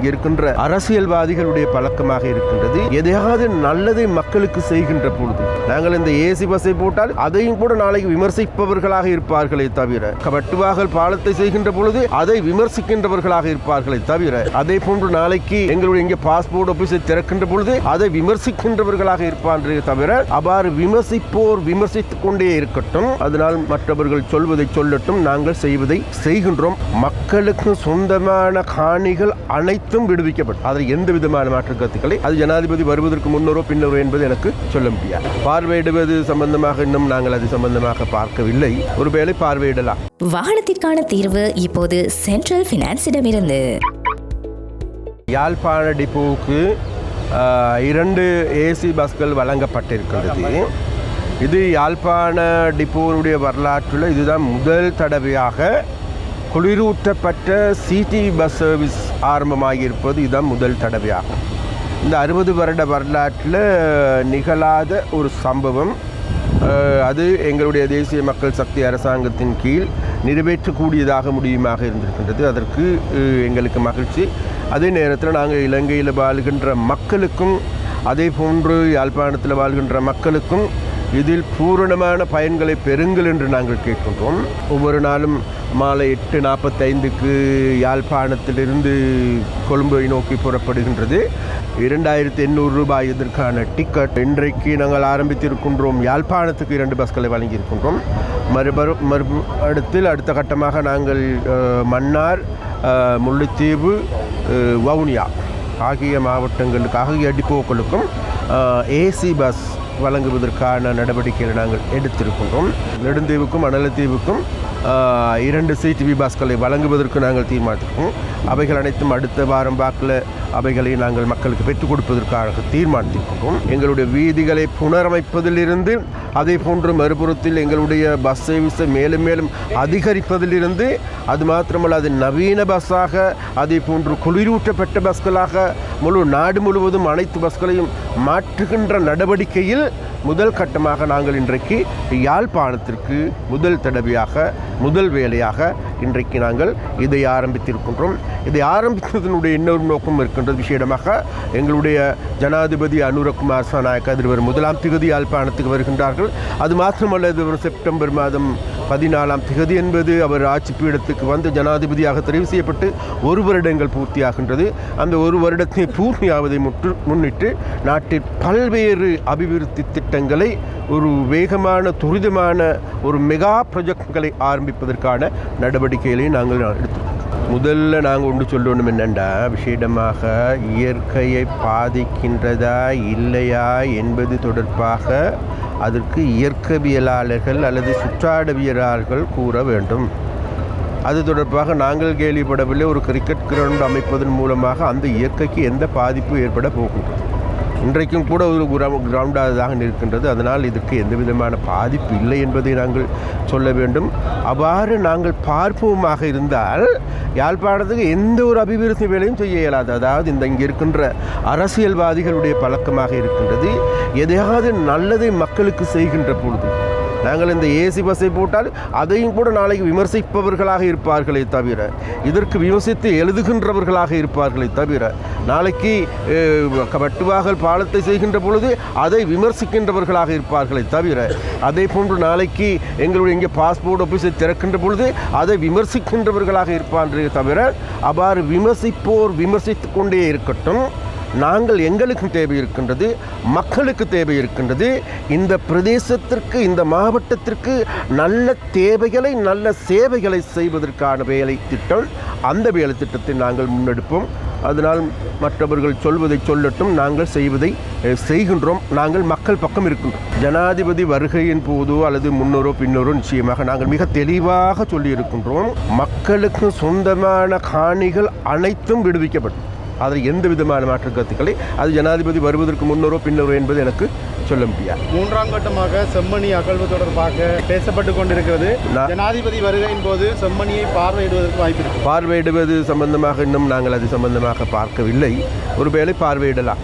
இங்க இருக்கின்ற அரசியல்வாதிகளுடைய பழக்கமாக இருக்கின்றது. எதையாவது நல்லதை மக்களுக்கு செய்கின்ற பொழுது நாங்கள் இந்த ஏசி பஸ்ஸை போட்டால் அதையும் கூட நாளைக்கு விமர்சிப்பவர்களாக இருப்பார்களே தவிர கவட்டுவாகல் பாலத்தை செய்கின்ற பொழுது அதை விமர்சிக்கின்றவர்களாக இருப்பார்களே தவிர அதே போன்று நாளைக்கு எங்களுடைய இங்கே பாஸ்போர்ட் ஆபீஸை திறக்கின்ற பொழுது அதை விமர்சிக்கின்றவர்களாக இருப்பார்களே தவிர அவ்வாறு விமர்சிப்போர் விமர்சித்துக் கொண்டே இருக்கட்டும். அதனால் மற்றவர்கள் சொல்வதை சொல்லட்டும் நாங்கள் செய்வதை செய்கின்றோம். மக்களுக்கு சொந்தமான காணிகள் அனைத்தும் விடுவிக்கப்படும். அதில் எந்த விதமான மாற்று கருத்துக்களை? அது ஜனாதிபதி வருவதற்கு முன்னரோ பின்னரோ என்பது எனக்கு சொல்ல முடியாது. பார்வையிடுவது சம்பந்தமாக இன்னும் நாங்கள் அது சம்பந்தமாக பார்க்கவில்லை. ஒருவேளை பார்வையிடலாம். வாகனத்திற்கான தீர்வு இப்போது சென்ட்ரல் பினான்ஸிடமிருந்து யாழ்ப்பாண டிப்போவுக்கு இரண்டு ஏசி பஸ்கள் வழங்கப்பட்டிருக்கின்றது இது யாழ்ப்பாண டிப்போனுடைய வரலாற்றில் இதுதான் முதல் தடவையாக குளிரூட்டப்பட்ட சிடிவி பஸ் சர்வீஸ் ஆரம்பமாகியிருப்பது இதுதான் முதல் தடவையாகும் இந்த அறுபது வருட வரலாற்றில் நிகழாத ஒரு சம்பவம் அது எங்களுடைய தேசிய மக்கள் சக்தி அரசாங்கத்தின் கீழ் நிறைவேற்றக்கூடியதாக முடியுமாக இருந்திருக்கின்றது. அதற்கு எங்களுக்கு மகிழ்ச்சி. அதே நேரத்தில் நாங்கள் இலங்கையில் வாழ்கின்ற மக்களுக்கும் அதே போன்று யாழ்ப்பாணத்தில் வாழ்கின்ற மக்களுக்கும் இதில் பூரணமான பயன்களை பெறுங்கள் என்று நாங்கள் கேட்கின்றோம். ஒவ்வொரு நாளும் மாலை எட்டு நாற்பத்தைந்துக்கு யாழ்ப்பாணத்திலிருந்து கொழும்பை நோக்கி புறப்படுகின்றது. இரண்டாயிரத்தி எண்ணூறு ரூபாய் இதற்கான டிக்கெட். இன்றைக்கு நாங்கள் ஆரம்பித்திருக்கின்றோம். யாழ்ப்பாணத்துக்கு இரண்டு பஸ்களை வழங்கியிருக்கின்றோம். மறுபரு மறு அடுத்தில் அடுத்த கட்டமாக நாங்கள் மன்னார் முல்லைத்தீவு வவுனியா ஆகிய மாவட்டங்களுக்காக எடிப்போக்களுக்கும் ஏசி பஸ் வழங்குவதற்கான நடவடிக்கைகளை நாங்கள் எடுத்திருக்கின்றோம் நெடுந்தீவுக்கும் அனலத்தீவுக்கும் இரண்டு சிடிவி பாஸ்களை வழங்குவதற்கு நாங்கள் தீர்மானித்திருக்கோம் அவைகள் அனைத்தும் அடுத்த வாரம் வாக்கில் அவைகளை நாங்கள் மக்களுக்கு பெற்றுக் கொடுப்பதற்காக தீர்மானித்திருக்கின்றோம். எங்களுடைய வீதிகளை புனரமைப்பதிலிருந்து அதே போன்று மறுபுறத்தில் எங்களுடைய பஸ் சர்வீஸை மேலும் மேலும் அதிகரிப்பதிலிருந்து அது மாத்திரமல்ல அது நவீன பஸ்ஸாக அதே போன்று குளிரூட்டப்பட்ட பஸ்களாக முழு நாடு முழுவதும் அனைத்து பஸ்களையும் மாற்றுகின்ற நடவடிக்கையில் முதல் கட்டமாக நாங்கள் இன்றைக்கு யாழ்ப்பாணத்திற்கு முதல் தடவையாக முதல் வேலையாக இன்றைக்கு நாங்கள் இதை ஆரம்பித்திருக்கின்றோம். இதை ஆரம்பித்ததனுடைய இன்னொரு நோக்கம் இருக்கின்றது விஷயமாக எங்களுடைய ஜனாதிபதி அனுரகுமார் சனாயக் அதிர்வர் முதலாம் திகதி யாழ்ப்பாணத்துக்கு வருகின்றார்கள். அது மாத்திரமல்ல இது ஒரு செப்டம்பர் மாதம் பதினாலாம் திகதி என்பது அவர் ஆட்சி பீடத்துக்கு வந்து ஜனாதிபதியாக தெரிவு செய்யப்பட்டு ஒரு வருடங்கள் பூர்த்தியாகின்றது. அந்த ஒரு வருடத்தை பூர்த்தியாவதை முற்று முன்னிட்டு நாட்டில் பல்வேறு அபிவிருத்தி திட்டங்களை ஒரு வேகமான துரிதமான ஒரு மெகா ப்ரொஜெக்ட்களை ஆரம்பிப்பதற்கான நடவடிக்கைகளை நாங்கள் எடுத்தோம் முதல்ல நாங்கள் ஒன்று சொல்லணும் என்னென்னா விஷேடமாக இயற்கையை பாதிக்கின்றதா இல்லையா என்பது தொடர்பாக அதற்கு இயற்கவியலாளர்கள் அல்லது சுற்றாடவியலாளர்கள் கூற வேண்டும். அது தொடர்பாக நாங்கள் கேள்விப்படவில்லை. ஒரு கிரிக்கெட் கிரவுண்ட் அமைப்பதன் மூலமாக அந்த இயற்கைக்கு எந்த பாதிப்பும் ஏற்பட போகும் இன்றைக்கும் கூட ஒரு கிரவுண்டாக தான் இருக்கின்றது அதனால் இதற்கு எந்த விதமான பாதிப்பு இல்லை என்பதை நாங்கள் சொல்ல வேண்டும். அவ்வாறு நாங்கள் பார்ப்போமாக இருந்தால் யாழ்ப்பாணத்துக்கு எந்த ஒரு அபிவிருத்தி வேலையும் செய்ய இயலாது. அதாவது இந்த இங்கே இருக்கின்ற அரசியல்வாதிகளுடைய பழக்கமாக இருக்கின்றது. எதையாவது நல்லதை மக்களுக்கு செய்கின்ற பொழுது நாங்கள் இந்த ஏசி பஸ்ஸை போட்டால் அதையும் கூட நாளைக்கு விமர்சிப்பவர்களாக இருப்பார்களே தவிர இதற்கு விமர்சித்து எழுதுகின்றவர்களாக இருப்பார்களே தவிர நாளைக்கு அஹ், வட்டுவாகல் பாலத்தை செய்கின்ற பொழுது அதை விமர்சிக்கின்றவர்களாக இருப்பார்களே தவிர அதே போன்று நாளைக்கு எங்களுடைய இங்கே பாஸ்போர்ட் ஆஃபீஸை திறக்கின்ற பொழுது அதை விமர்சிக்கின்றவர்களாக இருப்பார்களே தவிர அவ்வாறு விமர்சிப்போர் விமர்சித்து கொண்டே இருக்கட்டும். நாங்கள் எங்களுக்கு தேவை இருக்கின்றது மக்களுக்கு தேவை இருக்கின்றது இந்த பிரதேசத்திற்கு இந்த மாவட்டத்திற்கு நல்ல தேவைகளை நல்ல சேவைகளை செய்வதற்கான வேலை திட்டம். அந்த வேலை திட்டத்தை நாங்கள் முன்னெடுப்போம். அதனால் மற்றவர்கள் சொல்வதை சொல்லட்டும் நாங்கள் செய்வதை செய்கின்றோம். நாங்கள் மக்கள் பக்கம் இருக்கின்றோம். ஜனாதிபதி வருகையின் போதோ அல்லது முன்னோரோ பின்னோரோ நிச்சயமாக நாங்கள் மிக தெளிவாக சொல்லியிருக்கின்றோம். மக்களுக்கு சொந்தமான காணிகள் அனைத்தும் விடுவிக்கப்படும். அதில் எந்த விதமான மாற்று கருத்துக்களை அது ஜனாதிபதி வருவதற்கு முன்னரோ பின்னரோ என்பது எனக்கு சொல்ல முடியாது. மூன்றாம் கட்டமாக செம்மணி அகழ்வு தொடர்பாக பேசப்பட்டு கொண்டிருக்கிறது. ஜனாதிபதி வருகையின் போது செம்மணியை பார்வையிடுவதற்கு வாய்ப்பு இருக்கு. பார்வையிடுவது சம்பந்தமாக இன்னும் நாங்கள் அது சம்பந்தமாக பார்க்கவில்லை. ஒருவேளை பார்வையிடலாம்.